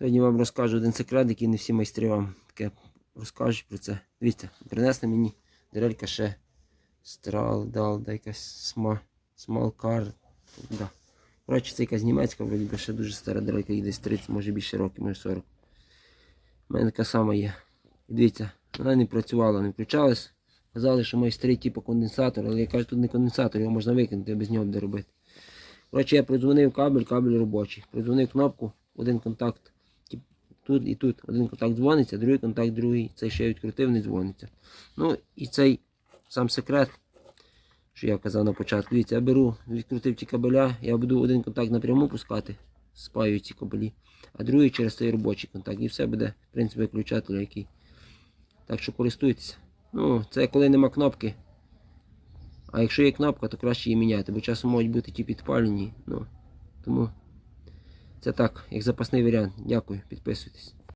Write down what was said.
Сьогодні вам розкажу один секрет, який не всі майстри вам таке розкажуть про це. Дивіться, принесли мені дерелька ще стралдал, да якась сма, смалкар. Да. Коротше, це якась німецька, вроді би ще дуже стара дерелька, їй десь 30, може більше років, може 40. У мене така сама є. Дивіться, вона не працювала, не включалась. Казали, що майстри типу конденсатор, але я кажу, тут не конденсатор, його можна викинути, без нього буде робити. Коротше, я придзвонив кабель, кабель робочий. Придзвонив кнопку, один контакт тут і тут. Один контакт дзвониться, другий контакт, другий. Цей ще відкрутив, не дзвониться. Ну і цей сам секрет, що я казав на початку. Дивіться, я беру, відкрутив ті кабеля, я буду один контакт напряму пускати, спаю ці кабелі, а другий через цей робочий контакт. І все буде, в принципі, виключатель який. Так що користуйтеся. Ну, це коли нема кнопки. А якщо є кнопка, то краще її міняти, бо часом можуть бути ті підпалені. Ну, тому це так, як запасний варіант. Дякую, підписуйтесь.